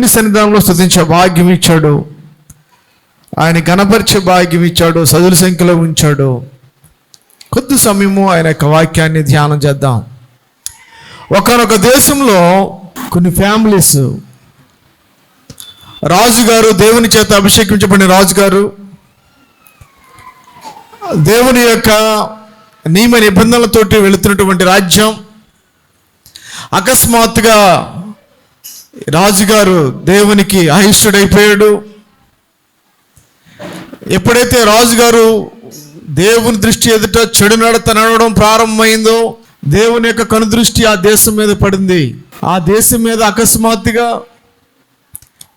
దేవుని సన్నిధానంలో స్థుతించే భాగ్యం ఇచ్చాడు. ఆయన గణపరిచే భాగ్యం ఇచ్చాడు. సదుల సంఖ్యలో ఉంచాడు. కొద్ది సమయము ఆయన యొక్క వాక్యాన్ని ధ్యానం చేద్దాం. ఒకనొక దేశంలో కొన్ని ఫ్యామిలీస్ రాజుగారు దేవుని చేత అభిషేకించబడిన రాజుగారు దేవుని యొక్క నియమ నిబంధనలతోటి వెళుతున్నటువంటి రాజ్యం అకస్మాత్తుగా రాజుగారు దేవునికి అహిష్యుడైపోయాడు ఎప్పుడైతే రాజుగారు దేవుని దృష్టి ఎదుట చెడు నడత నడవడం ప్రారంభమైందో దేవుని యొక్క కనుదృష్టి ఆ దేశం మీద పడింది. ఆ దేశం మీద అకస్మాత్తుగా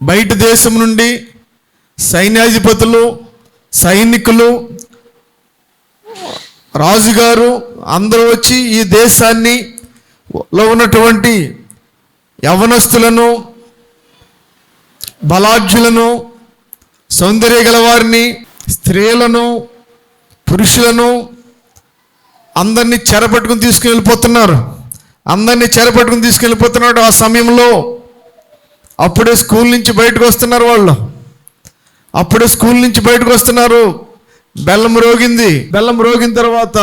బయట దేశం నుండి సైన్యాధిపతులు సైనికులు రాజుగారు అందరూ వచ్చి ఈ దేశాన్ని లో ఉన్నటువంటి యవనస్తులను బలాఢ్యులను సౌందర్య గలవారిని స్త్రీలను పురుషులను అందరినీ చెరపట్టుకుని తీసుకుని వెళ్ళిపోతున్నారు. అందరినీ చెరపట్టుకుని తీసుకెళ్ళిపోతున్నాడు ఆ సమయంలో. అప్పుడే స్కూల్ నుంచి బయటకు వస్తున్నారు వాళ్ళు. అప్పుడే స్కూల్ నుంచి బయటకు వస్తున్నారు. బెల్లం రోగింది. బెల్లం రోగిన తర్వాత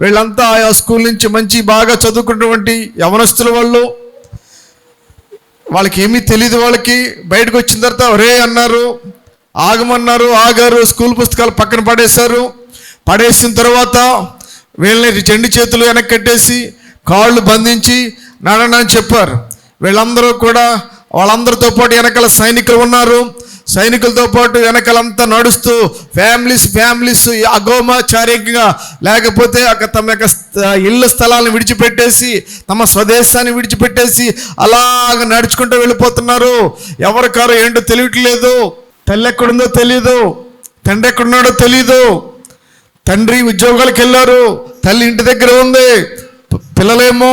వీళ్ళంతా ఆ స్కూల్ నుంచి మంచి బాగా చదువుకున్నటువంటి యవనస్తుల వాళ్ళు. వాళ్ళకి ఏమీ తెలియదు వాళ్ళకి. బయటకు వచ్చిన తర్వాత ఒరే అన్నారు ఆగమన్నారు ఆగారు స్కూల్ పుస్తకాలు పక్కన పడేశారు. పడేసిన తర్వాత వీళ్ళని చెండి చేతులు వెనక్కి కట్టేసి కాళ్ళు బంధించి నడనని చెప్పారు. వీళ్ళందరూ కూడా వాళ్ళందరితో పాటు వెనకాల సైనికులు ఉన్నారు. సైనికులతో పాటు వెనకాలంతా నడుస్తూ ఫ్యామిలీస్ ఫ్యామిలీస్ అగోమాచార్యంగా లేకపోతే అక్కడ తమ యొక్క స్థ- ఇళ్ళ స్థలాలను విడిచిపెట్టేసి తమ స్వదేశాన్ని విడిచిపెట్టేసి అలాగ నడుచుకుంటూ వెళ్ళిపోతున్నారు. ఎవరి కారు ఏంటో తెలియట్లేదు. తల్లి ఎక్కడుందో తెలియదు తండ్రి ఎక్కడున్నాడో తెలియదు తండ్రి ఉద్యోగాలకు వెళ్ళారు. తల్లి ఇంటి దగ్గర ఉంది. పిల్లలేమో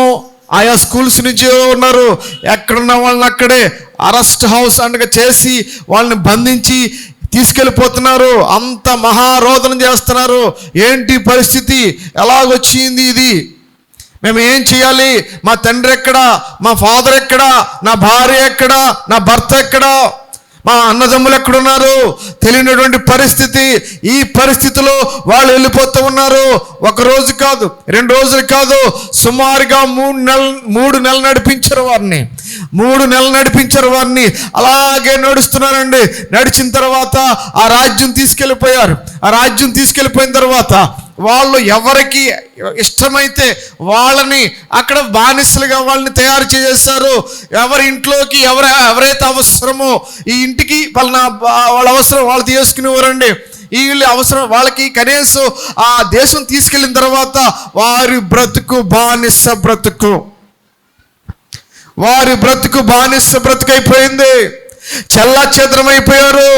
ఆయా స్కూల్స్ నుంచి ఉన్నారు. ఎక్కడున్న వాళ్ళని అక్కడే అరెస్ట్ హౌస్ అనగా చేసి వాళ్ళని బంధించి తీసుకెళ్ళిపోతున్నారు. అంత మహారోదన చేస్తున్నారు. ఏంటి పరిస్థితి? ఎలాగొచ్చింది ఇది? మేము ఏం చేయాలి? మా తండ్రి ఎక్కడా? మా ఫాదర్ ఎక్కడా? నా భార్య ఎక్కడా? నా భర్త ఎక్కడా? మా అన్నదమ్ములు ఎక్కడున్నారు? తెలియనటువంటి పరిస్థితి. ఈ పరిస్థితిలో వాళ్ళు వెళ్ళిపోతూ ఉన్నారు. ఒక రోజు కాదు రెండు రోజులు కాదు సుమారుగా మూడు నెల మూడు నెలలు నడిపించారు వారిని. మూడు నెలలు నడిపించారు వారిని. అలాగే నడుస్తున్నారండి. నడిచిన తర్వాత ఆ రాజ్యం తీసుకెళ్ళిపోయారు. ఆ రాజ్యం తీసుకెళ్ళిపోయిన తర్వాత వాళ్ళు ఎవరికి ఇష్టమైతే వాళ్ళని అక్కడ బానిసలుగా వాళ్ళని తయారు చేసేస్తారు ఎవరి ఇంట్లోకి ఎవరు ఎవరైతే అవసరమో ఈ ఇంటికి పలానా వాళ్ళ అవసరం వాళ్ళు తీసుకునేవారండి. వీళ్ళు అవసరం వాళ్ళకి కనీసం ఆ దేశం తీసుకెళ్ళిన తర్వాత వారి బ్రతుకు బానిస బ్రతుకు. వారి బ్రతుకు బానిస బ్రతుకైపోయింది. చల్లా చెదరమైపోయారు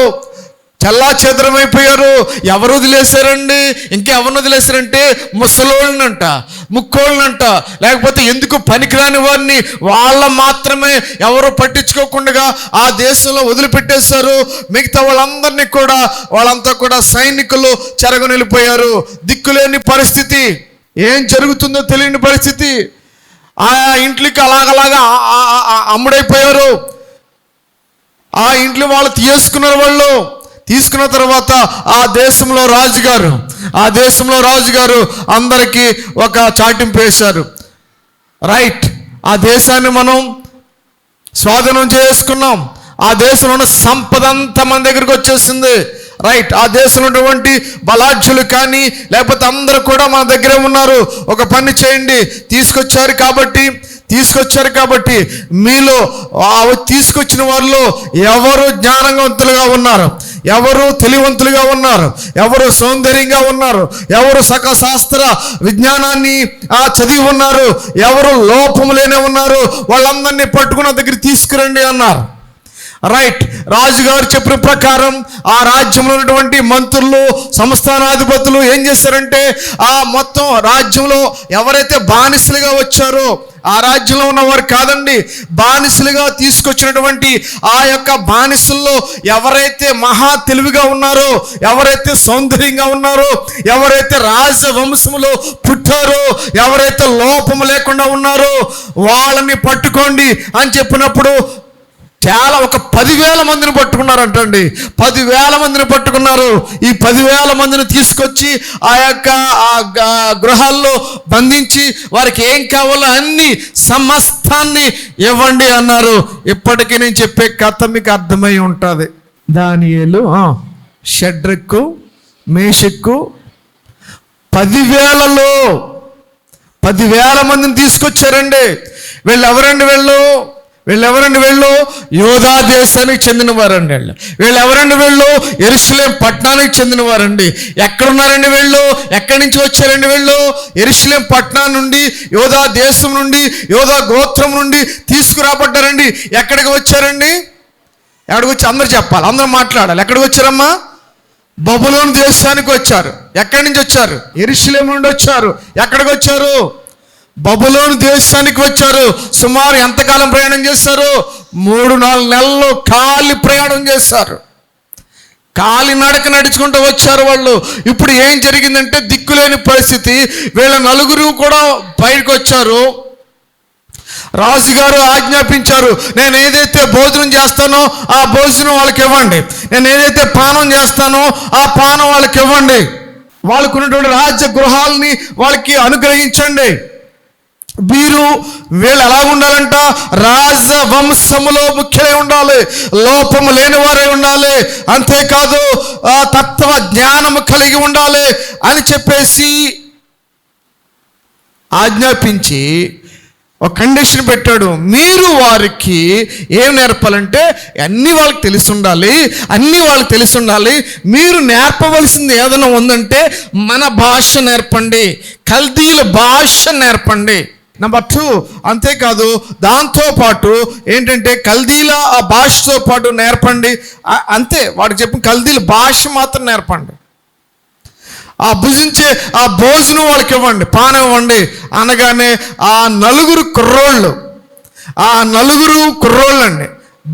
చల్లా చెదరమైపోయారు ఎవరు వదిలేశారండి? ఇంకెవరిని వదిలేశారంటే ముసలోళ్ళనంట ముక్కోళ్ళనంట. లేకపోతే ఎందుకు పనికిరాని వారిని? వాళ్ళ మాత్రమే ఎవరు పట్టించుకోకుండా ఆ దేశంలో వదిలిపెట్టేశారు. మిగతా వాళ్ళందరినీ కూడా వాళ్ళంతా కూడా సైనికులు చెరగనిలిపోయారు దిక్కులేని పరిస్థితి. ఏం జరుగుతుందో తెలియని పరిస్థితి. ఆయా ఇంట్లోకి అలాగలాగా అమ్ముడైపోయారు. ఆ ఇంట్లో వాళ్ళు తీసుకున్నారు వాళ్ళు. తీసుకున్న తర్వాత ఆ దేశంలో రాజుగారు ఆ దేశంలో రాజుగారు అందరికీ ఒక చాటింపు వేశారు. రైట్ ఆ దేశాన్ని మనం స్వాధీనం చేసుకున్నాం. ఆ దేశంలో ఉన్న సంపద అంతా మన దగ్గరికి వచ్చేసింది. రైట్ ఆ దేశంలో ఉన్నటువంటి బలాఢ్యులు కానీ లేకపోతే అందరూ కూడా మన దగ్గరే ఉన్నారు. ఒక పని చేయండి తీసుకొచ్చారు కాబట్టి తీసుకొచ్చారు కాబట్టి మీలో ఆ తీసుకొచ్చిన వారిలో ఎవరు జ్ఞానవంతులుగా ఉన్నారు? ఎవరు తెలివంతులుగా ఉన్నారు? ఎవరు సౌందర్యంగా ఉన్నారు? ఎవరు సక శాస్త్ర విజ్ఞానాన్ని ఆ చదివి ఉన్నారు? ఎవరు లోపములేనే ఉన్నారు? వాళ్ళందరినీ పట్టుకున్న దగ్గర తీసుకురండి అన్నారు. రైట్ రాజుగారు చెప్పిన ప్రకారం ఆ రాజ్యంలో ఉన్నటువంటి మంత్రులు సంస్థానాధిపతులు ఏం చేశారంటే ఆ మొత్తం రాజ్యంలో ఎవరైతే బానిసలుగా వచ్చారో ఆ రాజ్యంలో ఉన్నవారు కాదండి బానిసలుగా తీసుకొచ్చినటువంటి ఆ యొక్క బానిసల్లో ఎవరైతే మహా తెలివిగా ఉన్నారో ఎవరైతే సౌందర్యంగా ఉన్నారో ఎవరైతే రాజవంశములో పుట్టారో ఎవరైతే లోపము లేకుండా ఉన్నారో వాళ్ళని పట్టుకోండి అని చెప్పినప్పుడు చాలా ఒక పదివేల మందిని పట్టుకున్నారంటండి. పదివేల మందిని పట్టుకున్నారు. ఈ పదివేల మందిని తీసుకొచ్చి ఆ యొక్క ఆ గృహాల్లో బంధించి వారికి ఏం కావాలో అన్ని సమస్తాన్ని ఇవ్వండి అన్నారు. ఇప్పటికీ నేను చెప్పే కథ మీకు అర్థమై ఉంటుంది. దానియేలు ఆ, మేషక్కు పదివేలలో పదివేల మందిని తీసుకొచ్చారండి. వీళ్ళు ఎవరండి వీళ్ళు? వీళ్ళెవరండి వెళ్ళు? వీళ్ళు యోధా దేశానికి చెందినవారండి వీళ్ళు. వీళ్ళెవరండి వీళ్ళు? ఎరుసలేం పట్టణానికి చెందినవారండి. ఎక్కడున్నారండి వీళ్ళు? ఎక్కడి నుంచి వచ్చారండి వీళ్ళు? ఎరుసలేం పట్టణం నుండి యోధా దేశం నుండి యోధా గోత్రం నుండి తీసుకురాబడ్డారండి. ఎక్కడికి వచ్చారండి? ఎక్కడికి వచ్చి అందరు చెప్పాలి. అందరూ మాట్లాడాలి. ఎక్కడికి వచ్చారమ్మా? బబులోని దేశానికి వచ్చారు. ఎక్కడి నుంచి వచ్చారు? ఎరుసలేం నుండి వచ్చారు. ఎక్కడికి వచ్చారు? బబులోని దేశానికి వచ్చారు. సుమారు ఎంతకాలం ప్రయాణం చేశారు? మూడు నాలుగు నెలలు కాలి ప్రయాణం చేశారు. కాలి నడక నడుచుకుంటూ వచ్చారు వాళ్ళు. ఇప్పుడు ఏం జరిగిందంటే దిక్కులేని పరిస్థితి. వీళ్ళ నలుగురు కూడా బయటకు వచ్చారు. రాజుగారు ఆజ్ఞాపించారు నేను ఏదైతే భోజనం చేస్తానో ఆ భోజనం వాళ్ళకి ఇవ్వండి. నేను ఏదైతే పానం చేస్తానో ఆ పానం వాళ్ళకి ఇవ్వండి. వాళ్ళకు ఉన్నటువంటి రాజ్య గృహాలని వాళ్ళకి అనుగ్రహించండి. వీరు వీళ్ళు ఎలా ఉండాలంట? రాజవంశములో ముఖ్యమే ఉండాలి. లోపము లేని వారే ఉండాలి. అంతేకాదు తత్వ జ్ఞానము కలిగి ఉండాలి అని చెప్పేసి ఆజ్ఞాపించి ఒక కండిషన్ పెట్టాడు. మీరు వారికి ఏం నేర్పాలంటే అన్నీ వాళ్ళకి తెలిసి ఉండాలి అన్నీ వాళ్ళకి తెలిసి ఉండాలి. మీరు నేర్పవలసింది ఏదైనా ఉందంటే మన భాష నేర్పండి. కల్దీల భాష నేర్పండి. నెంబర్ టూ అంతేకాదు దాంతో పాటు ఏంటంటే కల్దీల ఆ భాషతో పాటు నేర్పండి. అంతే వాడికి చెప్పిన కల్దీల భాష మాత్రం నేర్పండి. ఆ భుజించే ఆ భోజనం వాళ్ళకి ఇవ్వండి పానం ఇవ్వండి. అనగానే ఆ నలుగురు కుర్రోళ్ళు ఆ నలుగురు కుర్రోళ్ళు అండి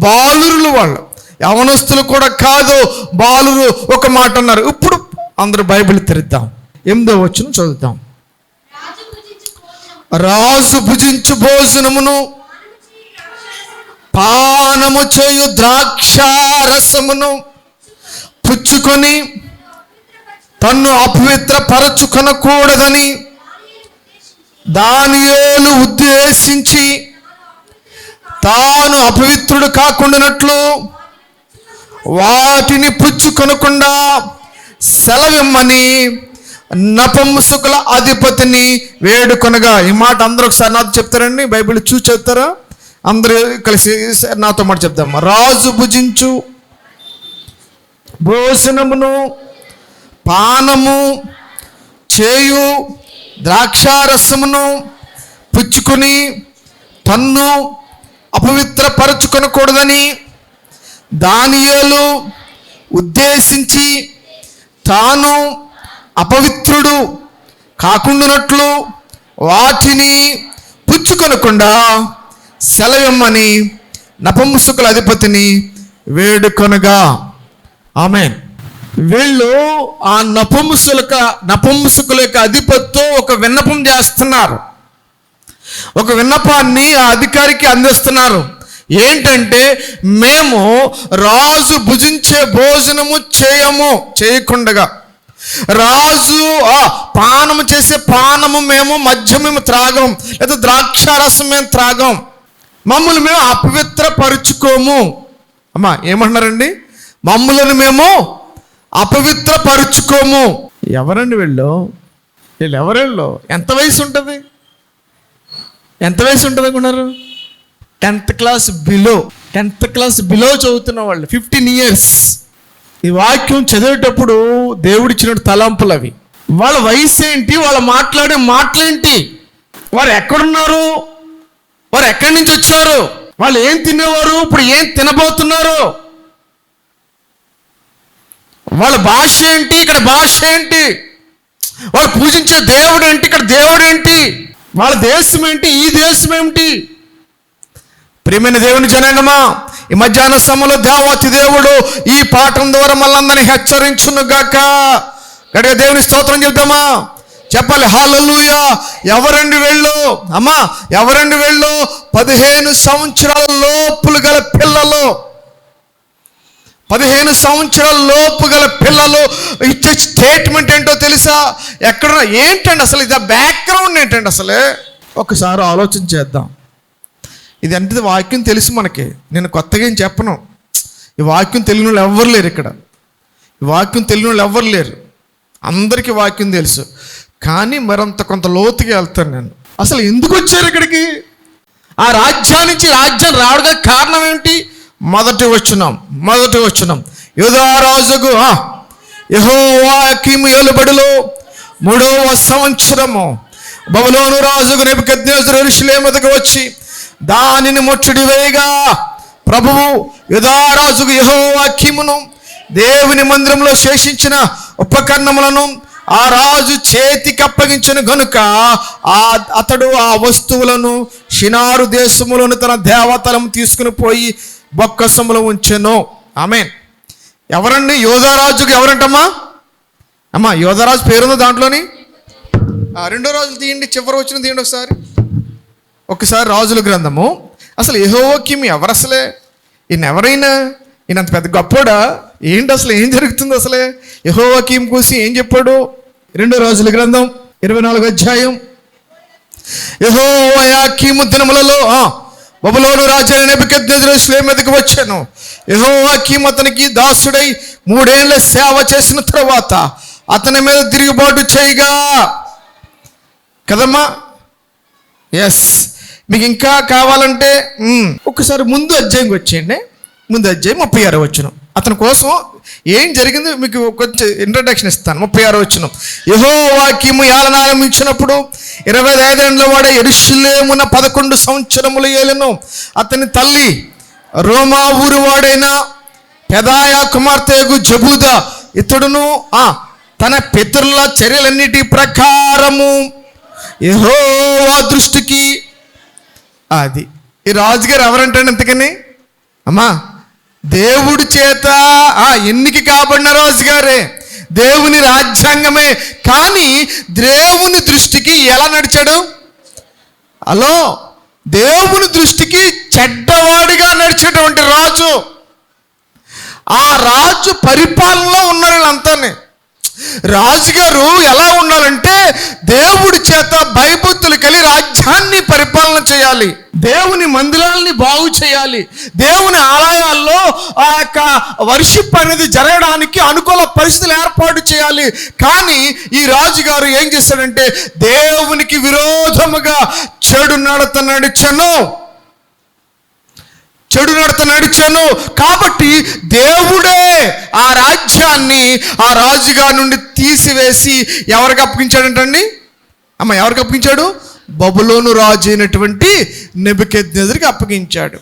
బాలురులు వాళ్ళు. యవనస్తులు కూడా కాదు బాలురు ఒక మాట అన్నారు. ఇప్పుడు అందరూ బైబిల్ తెరిద్దాం. ఎనిమిదో వచ్చిన చదువుతాం. రాజు భుజించు భోజనమును. పానము చేయు ద్రాక్షారసమును. పుచ్చుకొని తన్ను అపవిత్రపరచుకొనకూడదని దానియేలు ఉద్దేశించి తాను అపవిత్రుడు కాకుండానట్లు వాటిని పుచ్చుకొనకుండా సెలవిమ్మని నపంసుకుల అధిపతిని వేడుకొనగా. ఈ మాట అందరూ ఒకసారి నాతో చెప్తారండి. బైబిల్ చూసి చెప్తారా? అందరూ కలిసి నాతో మాట చెప్దాం. రాజు భుజించు భోజనమును పానము చేయు ద్రాక్షారసమును పుచ్చుకొని తన్ను అపవిత్రపరచుకొనకూడదని దానియేలు ఉద్దేశించి తాను అపవిత్రుడు కాకుండానట్లు వాటిని పుచ్చుకొనకుండా సెలవిమ్మని నపంసుకుల అధిపతిని వేడుకొనగా. ఆమె వీళ్ళు ఆ నపుంసులక నపుంసుకుల యొక్క అధిపతితో ఒక విన్నపం చేస్తున్నారు. ఒక విన్నపాన్ని ఆ అధికారికి అందిస్తున్నారు. ఏంటంటే మేము రాజు భుజించే భోజనము చేయము చేయకుండగా. రాజు ఆ పానము చేసే పానము మేము మద్యం మేము త్రాగం. లేదా ద్రాక్షారసం మేము త్రాగం. మమ్మల్ని మేము అపవిత్రపరుచుకోము. అమ్మా ఏమంటున్నారండి? మమ్మల్ని మేము అపవిత్రపరుచుకోము. ఎవరండి వీళ్ళు? వీళ్ళు ఎవరెళ్ళు ఎంత వయసు ఉంటుంది? ఎంత వయసు ఉంటుంది అనుకున్నారు? Tenth class below. Tenth class below చదువుతున్న వాళ్ళు ఫిఫ్టీన్ ఇయర్స్. ఈ వాక్యం చదివేటప్పుడు దేవుడిచ్చిన తలంపులు అవి వాళ్ళ వయసు ఏంటి వాళ్ళ మాట్లాడే మాటలేంటి? వారు ఎక్కడున్నారు? వారు ఎక్కడి నుంచి వచ్చారు? వాళ్ళు ఏం తినేవారు? ఇప్పుడు ఏం తినబోతున్నారు? వాళ్ళ భాష ఏంటి? ఇక్కడ భాష ఏంటి? వాళ్ళు పూజించే దేవుడు ఏంటి? ఇక్కడ దేవుడు ఏంటి? వాళ్ళ దేశం ఏంటి? ఈ దేశం ఏంటి ప్రియమైన దేవుని జనాంగమా ఈ మధ్యాహ్న సమయంలో దేవతి దేవుడు ఈ పాఠం ద్వారా మళ్ళందరినీ హెచ్చరించును గాక గడిగా దేవుని స్తోత్రం చెప్తామా చెప్పాలి హాలూయ ఎవరండి వెళ్ళు? అమ్మా ఎవరండి వెళ్ళు? పదిహేను సంవత్సరాల లోపులు గల పిల్లలు. పదిహేను సంవత్సరాల లోపు గల పిల్లలు ఇచ్చే స్టేట్మెంట్ ఏంటో తెలుసా? ఎక్కడ ఏంటండి అసలు? ఇది బ్యాక్గ్రౌండ్ ఏంటండి అసలు? ఒకసారి ఆలోచన చేద్దాం. ఇది అంటే వాక్యం తెలుసు మనకి. నేను కొత్తగా ఏం చెప్పను. ఈ వాక్యం తెలియని వాళ్ళు ఎవ్వరు లేరు ఇక్కడ. ఈ వాక్యం తెలియని వాళ్ళు ఎవ్వరు లేరు. అందరికీ వాక్యం తెలుసు. కానీ మరంత కొంత లోతుగా వెళ్తాను నేను. అసలు ఎందుకు వచ్చారు ఇక్కడికి? ఆ రాజ్యానికి రాజ్యం రావడానికి కారణం ఏంటి మొదటి వచ్చున్నాం మొదటి వచ్చున్నాం యుధారాజుకు యహోవాకిము ఏలుబడిలో. మూడవ సంవత్సరము. బబులోను రాజుకు నెబుకద్నేజరుషులేమదకు వచ్చి దానిని ముచ్చుడి వేయగా ప్రభువు యుధారాజుకు యహోవాకిమును దేవుని మందిరంలో శేషించిన ఉపకరణములను ఆ రాజు చేతికి అప్పగించిన గనుక ఆ అతడు ఆ వస్తువులను షినారు దేశములను తన దేవతలం తీసుకుని పోయి బొక్కసములో ఉంచెను. ఆమె ఎవరండి? యోధారాజుకు ఎవరంటమ్మా? అమ్మా యోధారాజు పేరుందో దాంట్లోని? ఆ రెండో రోజులు తీయండి చివరి వచ్చిన తీయండి ఒకసారి. ఒకసారి రాజుల గ్రంథము. అసలు యెహోవాకిం ఎవరు అసలే ఈయన ఎవరైనా? ఈయన అంత పెద్ద గొప్పోడా? ఏంటి అసలు ఏం జరుగుతుంది అసలే? యెహోవాకిం కూసి ఏం చెప్పాడు? రెండో రాజుల గ్రంథం ఇరవై నాలుగు అధ్యాయం. యహోవాకీము దినములలో బబులోను రాజైన నెబుకద్నెజరు మీదకి వచ్చాను. యహోవాకీము అతనికి దాసుడై మూడేళ్ళ సేవ చేసిన తర్వాత అతని మీద తిరుగుబాటు చేయగా. కదమ్మా? ఎస్ మీకు ఇంకా కావాలంటే ఒకసారి ముందు అధ్యాయంకి వచ్చేయండి. ముందు అధ్యాయం ముప్పై ఆరో వచ్చిన అతని కోసం ఏం జరిగింది మీకు కొంచెం ఇంట్రడక్షన్ ఇస్తాను. ముప్పై ఆరో వచ్చిన యహో వాక్యము ఏలనారంభించినప్పుడు ఇరవై ఐదేళ్ళ వాడ ఎరుషులేమున పదకొండు సంవత్సరములు ఏలను. అతని తల్లి రోమా ఊరు వాడైన పెదాయా కుమార్తెగు జబూద. ఇతడును ఆ తన పితరుల చర్యలన్నిటి ప్రకారము యెహోవా దృష్టికి అది. ఈ రాజుగారు ఎవరంటాడు ఇంతకని? అమ్మా దేవుడి చేత ఆ ఎన్నిక కాబడిన రాజుగారే. దేవుని రాజ్యాంగమే. కానీ దేవుని దృష్టికి ఎలా నడిచాడు? హలో దేవుని దృష్టికి చెడ్డవాడిగా నడిచేటువంటి రాజు. ఆ రాజు పరిపాలనలో ఉన్నారు వీళ్ళంతానే. రాజుగారు ఎలా ఉండాలంటే దేవుడి చేత భయభక్తులు కలిగి రాజ్యాన్ని పరిపాలన చేయాలి. దేవుని మందిరాలని బాగు చేయాలి. దేవుని ఆలయాల్లో ఆ యొక్క వర్షిప్ అనేది జరగడానికి అనుకూల పరిస్థితులు ఏర్పాటు చేయాలి. కానీ ఈ రాజుగారు ఏం చేశాడంటే దేవునికి విరోధముగా చెడు నడత నడిచను. చెడు నడత నడిచాను. కాబట్టి దేవుడే ఆ రాజ్యాన్ని ఆ రాజుగారి నుండి తీసివేసి ఎవరికి అప్పగించాడంటండి? అమ్మ ఎవరికి అప్పగించాడు? బబులోను రాజు అయినటువంటి నెబుకెద్నెజరికి అప్పగించాడు.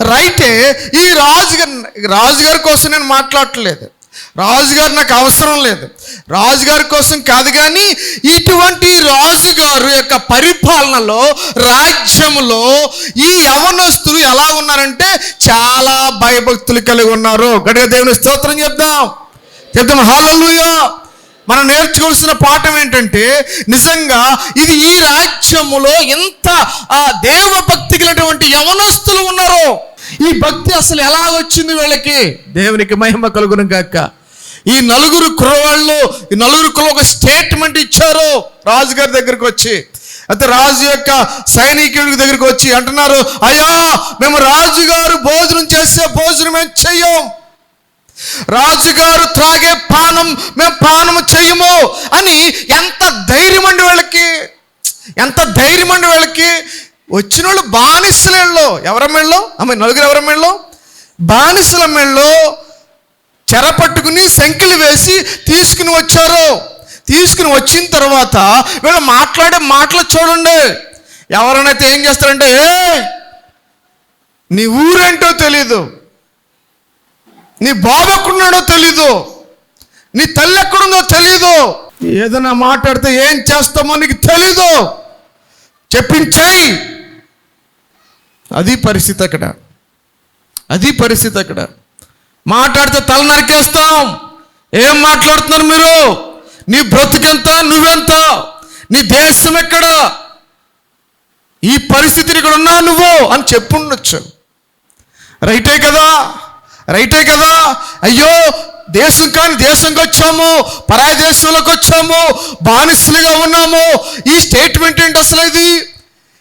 రైటే ఈ రాజుగారి రాజుగారి కోసం నేను మాట్లాడట్లేదు. రాజుగారు నాకు అవసరం లేదు. రాజుగారి కోసం కాదు కానీ ఇటువంటి రాజుగారు యొక్క పరిపాలనలో రాజ్యంలో ఈ యవనస్తులు ఎలా ఉన్నారంటే చాలా భయభక్తులు కలిగి ఉన్నారు. గడిగా దేవుని స్తోత్రం చెప్దాం. చెప్దాం. హాలూయా మనం నేర్చుకోవాల్సిన పాఠం ఏంటంటే నిజంగా ఇది ఈ రాజ్యములో ఎంత ఆ దేవభక్తి కలిగినటువంటి యవనస్తులు ఉన్నారు ఈ భక్తి అసలు ఎలా వచ్చింది వీళ్ళకి? దేవునికి మహిమ కలుగును గాక. ఈ నలుగురు కుర్రవాళ్ళు ఈ నలుగురు కుర్ర ఒక స్టేట్మెంట్ ఇచ్చారు రాజుగారి దగ్గరికి వచ్చి. అయితే రాజు యొక్క సైనికుడి దగ్గరికి వచ్చి అంటున్నారు అయ్యా మేము రాజుగారు భోజనం చేసే భోజనం ఏం చెయ్యం. రాజుగారు త్రాగే పానం మేము పానము చేయము అని ఎంత ధైర్యం అండి వీళ్ళకి? ఎంత ధైర్యం అండి వీళ్ళకి? వచ్చిన వాళ్ళు బానిసల మెళ్ళో ఎవరి మెళ్ళో అమ్మ నలుగురు ఎవరి మెళ్ళో బానిసల మెళ్ళో చెర పట్టుకుని సంఖ్యలు వేసి తీసుకుని వచ్చారు. తీసుకుని వచ్చిన తర్వాత వీళ్ళు మాట్లాడే మాటలు చూడండి. ఎవరైనా ఏం చేస్తారంటే ఏ నీ ఊరేంటో తెలీదు. నీ బాబు ఎక్కడున్నాడో తెలీదు. నీ తల్లి ఎక్కడుందో తెలీదు. ఏదైనా మాట్లాడితే ఏం చేస్తామో నీకు తెలీదు. చెప్పించాయి. అది పరిస్థితి అక్కడ. అది పరిస్థితి అక్కడ. మాట్లాడితే తల నరికేస్తాం. ఏం మాట్లాడుతున్నారు మీరు? నీ బ్రతుకెంత? నువ్వెంత? నీ దేశం ఎక్కడ? ఈ పరిస్థితిని ఇక్కడ ఉన్నావు నువ్వు అని చెప్పుండొచ్చు. రైటే కదా? రైటే కదా? అయ్యో దేశం కాని దేశంకి వచ్చాము పరాయ దేశంలోకి వచ్చాము బానిసలుగా ఉన్నాము. ఈ స్టేట్మెంట్ ఏంటి అసలు ఇది?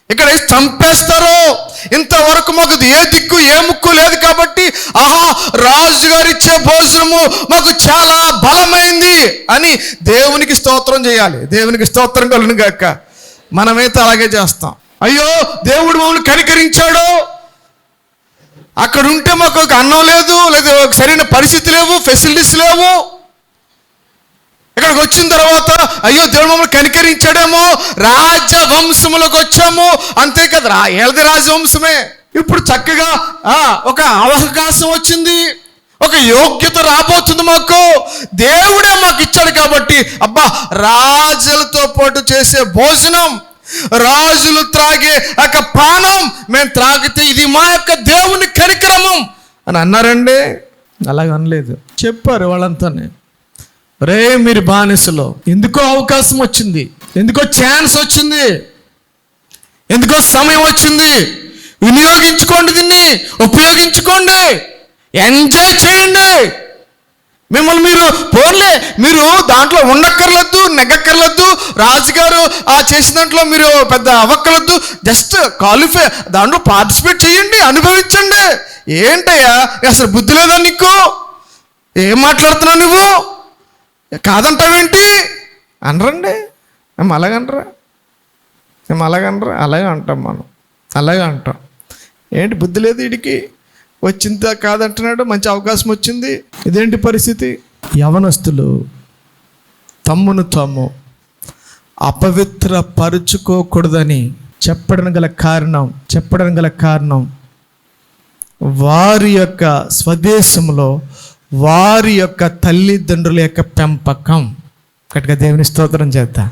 ఇక్కడ చంపేస్తారు. ఇంతవరకు మాకు ఏ దిక్కు ఏ ముక్కు లేదు కాబట్టి ఆహా రాజు గారు ఇచ్చే భోజనము మాకు చాలా బలమైంది అని దేవునికి స్తోత్రం చేయాలి. దేవునికి స్తోత్రం కలను మనమైతే అలాగే చేస్తాం. అయ్యో దేవుడు మమ్మల్ని కనికరించాడు. అక్కడ ఉంటే మాకు ఒక అన్నం లేదు లేదా ఒక సరైన పరిస్థితి లేవు ఫెసిలిటీస్ లేవు. ఇక్కడికి వచ్చిన తర్వాత అయ్యో దేవుడు మమ్మల్ని కనికరించాడేమో రాజవంశములకు వచ్చాము. అంతే కదా రా ఏళ్ళది రాజవంశమే. ఇప్పుడు చక్కగా ఒక అవకాశం వచ్చింది. ఒక యోగ్యత రాబోతుంది మాకు. దేవుడే మాకు ఇచ్చాడు కాబట్టి అబ్బా రాజులతో పాటు చేసే భోజనం. రాజులు త్రాగే ఒక పానం మేము త్రాగితే ఇది మా యొక్క దేవుని కరిక్రమం అని అన్నారండి. అలాగ అనలేదు. చెప్పారు వాళ్ళంతానే. రే మీరు బానిసలో ఎందుకో అవకాశం వచ్చింది? ఎందుకో ఛాన్స్ వచ్చింది? ఎందుకో సమయం వచ్చింది? వినియోగించుకోండి దీన్ని ఉపయోగించుకోండి. ఎంజాయ్ చేయండి. మిమ్మల్ని మీరు పోన్లే మీరు దాంట్లో ఉండక్కర్లేదు నెగ్గక్కర్లేదు. రాజుగారు ఆ చేసిన దాంట్లో మీరు పెద్ద అవ్వక్కర్లద్దు జస్ట్ క్వాలిఫై దాంట్లో పార్టిసిపేట్ చేయండి అనుభవించండి. ఏంటయ్యా అసలు బుద్ధి లేదా నీకు? ఏం మాట్లాడుతున్నావు నువ్వు? కాదంటావేంటి? అనరండి. మేము అలాగనరా? మేము అలాగనరా? అలాగే అంటాం మనం. అలాగే అంటాం. ఏంటి బుద్ధి లేదు వీడికి? వచ్చిందా కాదంటున్నాడు మంచి అవకాశం వచ్చింది. ఇదేంటి పరిస్థితి? యవనస్తులు తమ్మును తాము అపవిత్ర పరుచుకోకూడదని చెప్పడం గల కారణం చెప్పడం గల కారణం వారి యొక్క స్వదేశంలో వారి యొక్క తల్లిదండ్రుల యొక్క పెంపకం. గట్టిగా దేవుని స్తోత్రం చేద్దాం.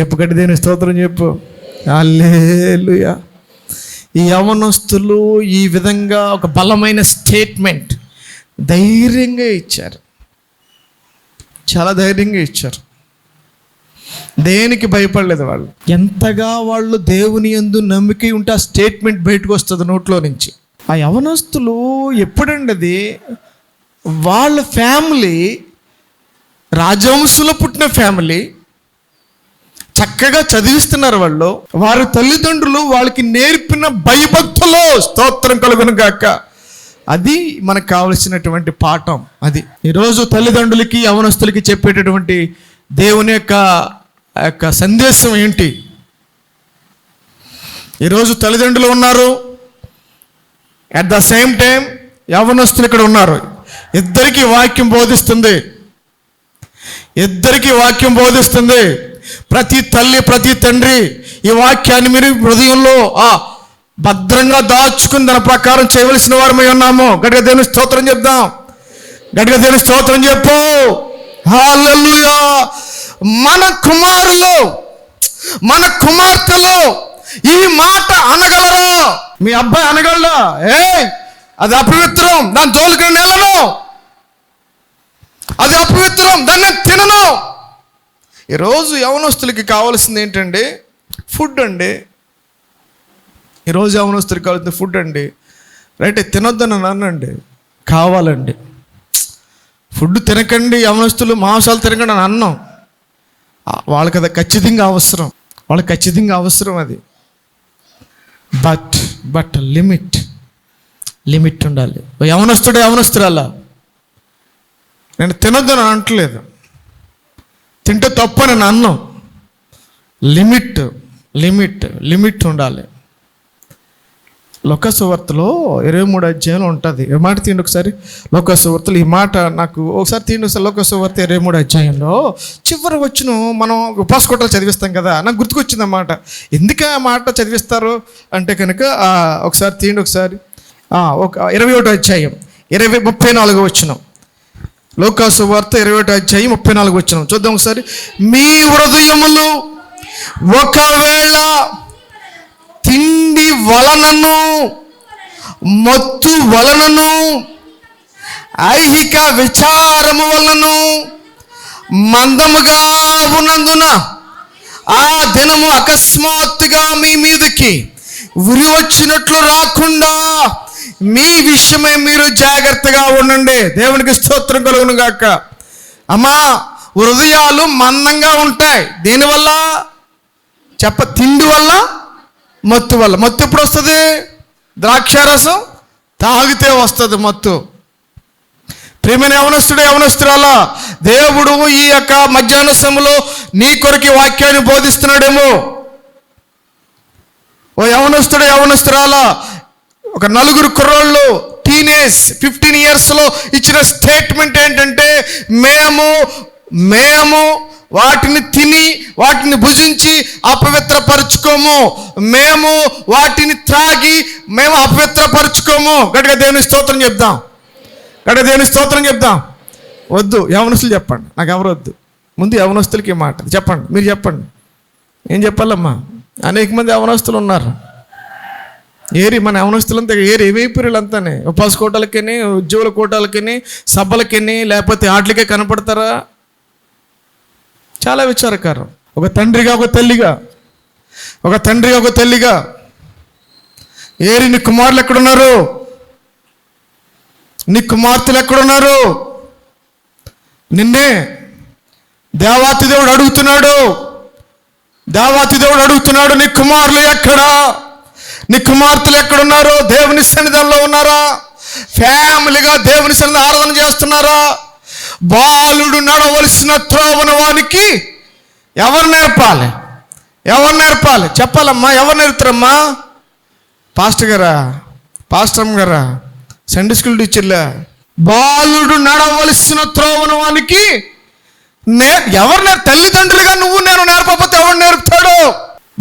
చెప్పు గట్టి దేవుని స్తోత్రం చెప్పు. అల్లేలుయా ఈ యవనస్తులు ఈ విధంగా ఒక బలమైన స్టేట్మెంట్ ధైర్యంగా ఇచ్చారు. చాలా ధైర్యంగా ఇచ్చారు. దేనికి భయపడలేదు వాళ్ళు? ఎంతగా వాళ్ళు దేవుని యందు నమ్మిక ఉంటే ఆ స్టేట్మెంట్ బయటకు వస్తుంది నోట్లో నుంచి. ఆ యవనస్తులు ఎప్పుడండి అది? వాళ్ళ ఫ్యామిలీ రాజవంశంలో పుట్టిన ఫ్యామిలీ చక్కగా చదివిస్తున్నారు వాళ్ళు. వారి తల్లిదండ్రులు వాళ్ళకి నేర్పిన భయభక్తులో స్తోత్రం కలుగును గాక. అది మనకు కావలసినటువంటి పాఠం అది. ఈరోజు తల్లిదండ్రులకి యవనస్తులకి చెప్పేటటువంటి దేవుని యొక్క ఆ యొక్క సందేశం ఏంటి? ఈరోజు తల్లిదండ్రులు ఉన్నారు. అట్ ద సేమ్ టైం యవనస్తులు ఇక్కడ ఉన్నారు. ఇద్దరికి వాక్యం బోధిస్తుంది. ఇద్దరికి వాక్యం బోధిస్తుంది. ప్రతి తల్లి ప్రతి తండ్రి ఈ వాక్యాన్ని మీరు హృదయంలో ఆ భద్రంగా దాచుకుని దాని ప్రకారం చేయవలసిన వారమై ఉన్నాము. గట్టిగా దేవుని స్తోత్రం చెప్దాం. గట్టిగా దేవుని స్తోత్రం చెప్పు. హాలూయా మన కుమారులు మన కుమార్తెలు ఈ మాట అనగలరా. మీ అబ్బాయి అనగలరా ఏ అది అపవిత్రం. దాని తోలుకుని నెలను అది అపవిత్రం. దాన్ని తినను. ఈరోజు యవనస్తులకి కావాల్సింది ఏంటండి? ఫుడ్ అండి. ఈరోజు యవనస్తులకి కావాల్సింది ఫుడ్ అండి. రైట్ తినొద్దని అనండి కావాలండి. ఫుడ్ తినకండి యవనస్తులు మాంసాలు తినకండి అని అన్నాం. వాళ్ళకి అది ఖచ్చితంగా అవసరం. వాళ్ళకి ఖచ్చితంగా అవసరం అది. బట్ బట్ లిమిట్ లిమిట్ ఉండాలి. యవనస్తుడే యవనస్తురాలా? నేను తినొద్దని అంటలేదు. తింటే తప్పు అని అన్నం. లిమిట్ లిమిట్ లిమిట్ ఉండాలి. లోకసువార్తలో ఇరవై మూడు అధ్యాయంలో ఉంటుంది. ఈ మాట తీయండి ఒకసారి? లోకసువార్తలు ఈ మాట నాకు ఒకసారి తీయండి ఒకసారి లోకసువార్త ఇరవై మూడు అధ్యాయంలో చివరి వచ్చిన మనం ఉపాస కోటలు చదివిస్తాం కదా నాకు గుర్తుకొచ్చింది అన్నమాట ఎందుకు ఆ మాట చదివిస్తారు? అంటే కనుక ఒకసారి తీయండి ఒకసారి. ఒక ఇరవై ఒకటో అధ్యాయం ఇరవై ముప్పై నాలుగు వచ్చినాం లోకాసు వార్త ఇరవై ఒకటి అధ్యాయం ముప్పై నాలుగు వచ్చిన చూద్దాం ఒకసారి. మీ హృదయములు ఒకవేళ తిండి వలనను మత్తు వలనను ఐహిక విచారము వలనను మందముగా ఉన్నందున ఆ దినము అకస్మాత్తుగా మీ మీదకి ఉరి వచ్చినట్లు రాకుండా మీ విషయమై మీరు జాగ్రత్తగా ఉండండి. దేవునికి స్తోత్రం కలుగును గాక. అమ్మా హృదయాలు మందంగా ఉంటాయి. దేనివల్ల చెప్ప తిండి వల్ల మత్తు వల్ల. మత్తు ఎప్పుడు వస్తుంది? ద్రాక్షారసం తాగితే వస్తుంది మత్తు. ప్రేమైన యవనస్తుడు యవనస్తురాలా దేవుడు ఈ యొక్క మధ్యాహ్న సమయంలో నీ కొరికి వాక్యాన్ని బోధిస్తున్నాడేమో. ఓ యవనస్తుడు యవనస్తురాలా ఒక నలుగురు కుర్రోళ్ళు టీనేజ్ ఫిఫ్టీన్ ఇయర్స్లో ఇచ్చిన స్టేట్మెంట్ ఏంటంటే మేము మేము వాటిని తిని వాటిని భుజించి అపవిత్రపరుచుకోము. మేము వాటిని త్రాగి మేము అపవిత్రపరుచుకోము. గట్టిగా దేవుని స్తోత్రం చెప్దాం. గట్టిగా దేవుని స్తోత్రం చెప్దాం. వద్దు యవనస్తులు చెప్పండి. నాకు ఎవరు వద్దు. ముందు యవనస్తులకి మాట. చెప్పండి మీరు చెప్పండి. ఏం చెప్పాలమ్మా? అనేక మంది యవనస్తులు ఉన్నారు. ఏరి మన యవనస్తులంతా ఏరి ఏమైపోయారంతానే ఉపాస కోటలకిని ఉద్యోగుల కోటలకిని సభలకిని లేకపోతే ఆటలకే కనపడతారా? చాలా విచారకారం. ఒక తండ్రిగా ఒక తల్లిగా ఒక తండ్రిగా ఒక తల్లిగా ఏరి నీ కుమారులు ఎక్కడున్నారు నీ కుమార్తెలు ఎక్కడున్నారు నిన్నే దేవాతి దేవుడు అడుగుతున్నాడు. దేవాతి దేవుడు అడుగుతున్నాడు నీ కుమారులు ఎక్కడా? నీ కుమార్తెలు ఎక్కడున్నారో? దేవుని సన్నిధానంలో ఉన్నారా? ఫ్యామిలీగా దేవుని సన్నిధి ఆరాధన చేస్తున్నారా? బాలుడు నడవలసిన త్రోవన వానికి ఎవరు నేర్పాలి? ఎవరు నేర్పాలి? చెప్పాలమ్మా ఎవరు నేర్పుతారమ్మా? పాస్టర్ గారా పాస్టర్ గారా సండే స్కూల్ టీచర్లే బాలుడు నడవలసిన త్రోవన వానికి నే ఎవరు నేర్ తల్లిదండ్రులుగా నువ్వు నేను నేర్పకపోతే ఎవరు నేర్పుతాడు?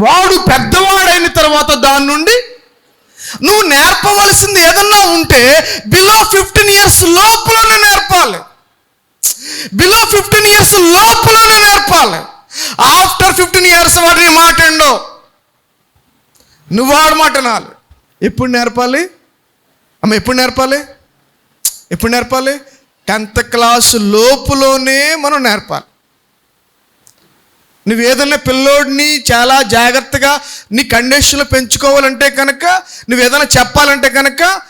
వాడు పెద్దవాడైన తర్వాత దాని నుండి నువ్వు నేర్పవలసింది ఏదన్నా ఉంటే బిలో ఫిఫ్టీన్ ఇయర్స్ లోపలనే నేర్పాలి. బిలో ఫిఫ్టీన్ ఇయర్స్ లోపలనే నేర్పాలి. ఆఫ్టర్ ఫిఫ్టీన్ ఇయర్స్ వాడిని మాట్లాడు నువ్వు వాడు మాట నాలు. ఎప్పుడు నేర్పాలి? అమ్మ ఎప్పుడు నేర్పాలి? ఎప్పుడు నేర్పాలి? టెన్త్ క్లాస్ లోపులోనే మనం నేర్పాలి. నువ్వు ఏదైనా పిల్లోడిని చాలా జాగ్రత్తగా నీ కండిషన్లు పెంచుకోవాలంటే కనుక నువ్వు ఏదైనా చెప్పాలంటే కనుక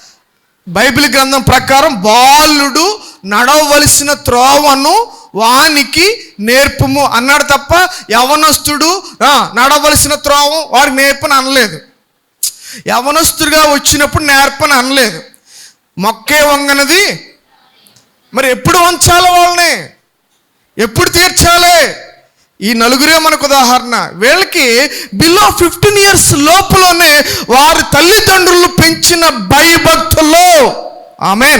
బైబిల్ గ్రంథం ప్రకారం బాలుడు నడవలసిన త్రోవను వానికి నేర్పము అన్నాడు తప్ప యవనస్తుడు నడవలసిన త్రోవం వాడికి నేర్పని అనలేదు. యవనస్తుడిగా వచ్చినప్పుడు నేర్పని అనలేదు. మొక్కే వంగనది. మరి ఎప్పుడు వంచాలి వాళ్ళని? ఎప్పుడు తీర్చాలి? ఈ నలుగురే మనకు ఉదాహరణ. వీళ్ళకి బిలో ఫిఫ్టీన్ ఇయర్స్ లోపలనే వారి తల్లిదండ్రులు పెంచిన భయభక్తుల్లో ఆమె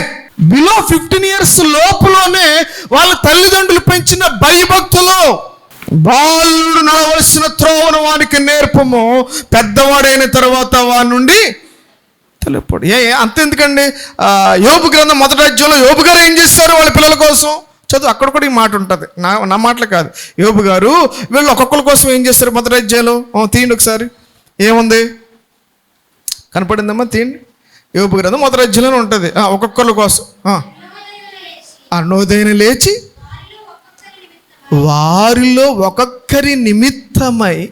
బిలో ఫిఫ్టీన్ ఇయర్స్ లోపలనే వాళ్ళ తల్లిదండ్రులు పెంచిన భయభక్తులు బాలుడు నడవలసిన త్రోవను వానికి నేర్పము. పెద్దవాడైన తర్వాత వారి నుండి తెలియపడు ఏ అంతెందుకండి? ఆ, యోబు గ్రంథం మొదటి అధ్యాయంలో యోబు గారు ఏం చేస్తారు వాళ్ళ పిల్లల కోసం? చదువు అక్కడ కూడా ఈ మాట ఉంటుంది. నా నా మాటలు కాదు. యోబు గారు వీళ్ళు ఒక్కొక్కరి కోసం ఏం చేస్తారు మొదటి అధ్యాయంలో తీయండి ఒకసారి. ఏముంది? కనపడిందమ్మా తీయండి. యోబు గ్రంథం మొదటి అధ్యాయంలో ఉంటుంది. ఒక్కొక్కరి కోసం. అన్నోదైన లేచి వారిలో ఒక్కొక్కరి నిమిత్తమై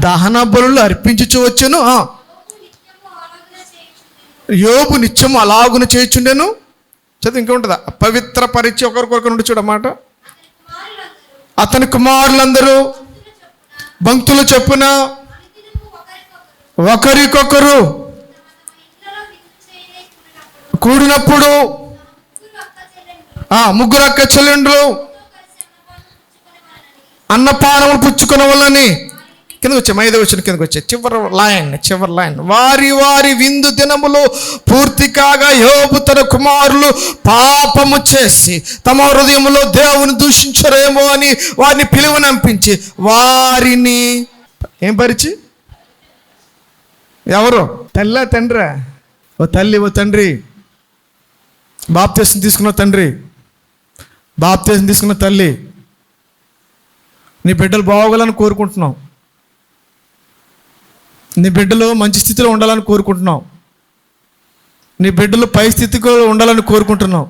దహన బలులు అర్పించుచు వచ్చాను ఆ. నిత్యం అలాగున చేయుచుండెను. చదువు ఇంకేముంటుందా ఉంటుందా? పవిత్ర పరిచి ఒకరికొకరు నుండి చూడమాట అతని కుమారులందరూ భక్తులు చెప్పున ఒకరికొకరు కూడినప్పుడు ఆ ముగ్గురు అక్క చెల్లెండ్రు అన్నపానములు పుచ్చుకున్న వాళ్ళని కిందకు వచ్చే ఐదో వచ్చిన కిందకు వచ్చే చివరి లైన్ చివరి లైన్. వారి వారి విందు దినములు పూర్తి కాగా యోబు తన కుమారులు పాపము చేసి తమ హృదయంలో దేవుని దూషించరేమో అని వారిని పిలువనంపించి వారిని ఏం పరిచి? ఎవరు? తల్లా తండ్రా? ఓ తల్లి ఓ తండ్రి. బాప్తీసం తీసుకున్న తండ్రి. బాప్తీసం తీసుకున్న తల్లి. నీ బిడ్డలు బాగోగాలని కోరుకుంటున్నావు. నీ బిడ్డలు మంచి స్థితిలో ఉండాలని కోరుకుంటున్నావు. నీ బిడ్డలు పై స్థితిలో ఉండాలని కోరుకుంటున్నావు.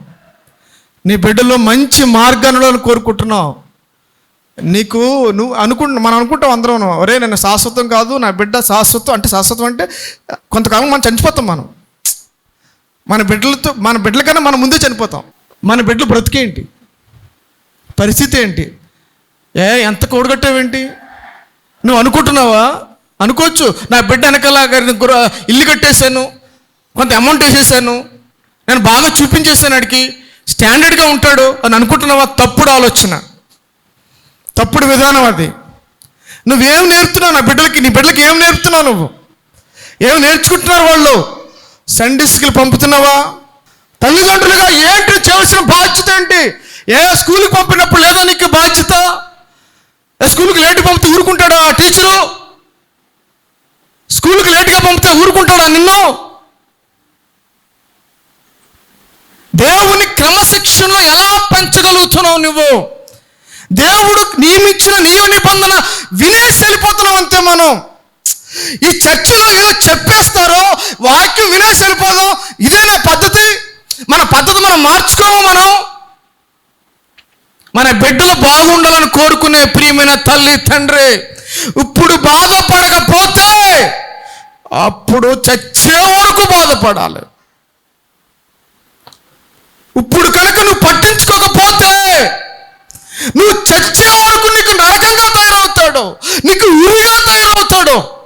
నీ బిడ్డలో మంచి మార్గాన్ని కోరుకుంటున్నావు. నీకు నువ్వు అనుకుంటు మనం అనుకుంటాం అందరం ఒరే నేను శాశ్వతం కాదు నా బిడ్డ శాశ్వతం అంటే శాశ్వతం అంటే కొంతకాలం మనం చనిపోతాం మనం. మన బిడ్డలతో మన బిడ్డల కన్నా మనం ముందే చనిపోతాం. మన బిడ్డలు బ్రతికేంటి పరిస్థితి ఏంటి? ఏ ఎంత కూడగట్టావేంటి? నువ్వు అనుకుంటున్నావా? అనుకోవచ్చు నా బిడ్డ వెనకాల గారి ఇల్లు కట్టేశాను కొంత అమౌంట్ వేసేసాను నేను బాగా చూపించేసాను అడిగి స్టాండర్డ్గా ఉంటాడు అని అనుకుంటున్నావా? తప్పుడు ఆలోచన. తప్పుడు విధానం అది. నువ్వేం నేర్పుతున్నావు నా బిడ్డలకి? నీ బిడ్డలకి ఏం నేర్పుతున్నావు నువ్వు? ఏం నేర్చుకుంటున్నారు వాళ్ళు? సండే స్కూల్ పంపుతున్నావా? తల్లిదండ్రులుగా ఏంటి చేయాల్సిన బాధ్యత ఏంటి? ఏ స్కూల్కి పంపినప్పుడు లేదా నీకు బాధ్యత? ఏ స్కూల్కి లేట్గా పంపితే ఊరుకుంటాడా ఆ టీచరు స్కూల్కి లేట్గా పంపితే ఊరుకుంటాడా నిన్ను? దేవుని క్రమశిక్షణలో ఎలా పెంచగలుగుతున్నావు నువ్వు? దేవుడు నియమించిన నియమ నిబంధన వినేసి వెళ్ళిపోతున్నావు అంతే మనం. ఈ చర్చిలో ఏదో చెప్పేస్తారో వాక్యం వినేసి వెళ్ళిపోదాం ఇదేనా పద్ధతి? మన పద్ధతి మనం మార్చుకోము మనం. మన బిడ్డలు బాగుండాలని కోరుకునే ప్రియమైన తల్లి తండ్రి ఇప్పుడు బాధపడకపోతే అప్పుడు చచ్చే వరకు బాధపడాలి. ఇప్పుడు కనుక నువ్వు పట్టించుకోకపోతే నువ్వు చచ్చే వరకు నీకు నరకంగా తయారవుతాడు నీకు ఉరిగా తయారవుతాడు.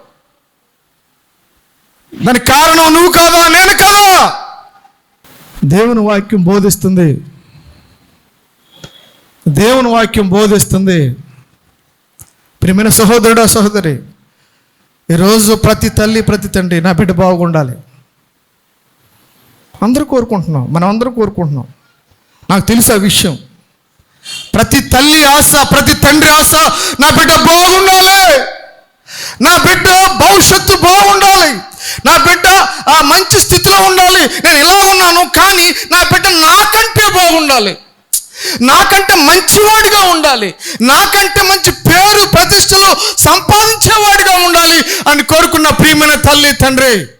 దానికి కారణం నువ్వు కాదా నేను కాదా? దేవుని వాక్యం బోధిస్తుంది. దేవుని వాక్యం బోధిస్తుంది. ప్రియమైన సహోదరుడా సహోదరి ఈరోజు ప్రతి తల్లి ప్రతి తండ్రి నా బిడ్డ బాగుండాలి. అందరూ కోరుకుంటున్నాం. మనం అందరూ కోరుకుంటున్నాం. నాకు తెలుసు ఆ విషయం. ప్రతి తల్లి ఆశ ప్రతి తండ్రి ఆశ నా బిడ్డ బాగుండాలి. నా బిడ్డ భవిష్యత్తు బాగుండాలి. నా బిడ్డ ఆ మంచి స్థితిలో ఉండాలి. నేను ఇలా ఉన్నాను కానీ నా బిడ్డ నాకంటే బాగుండాలి. నాకంటే మంచివాడిగా ఉండాలి. నాకంటే మంచి పేరు ప్రతిష్టలు సంపాదించేవాడిగా ఉండాలి అని కోరుకున్న ప్రియమైన తల్లి తండ్రి.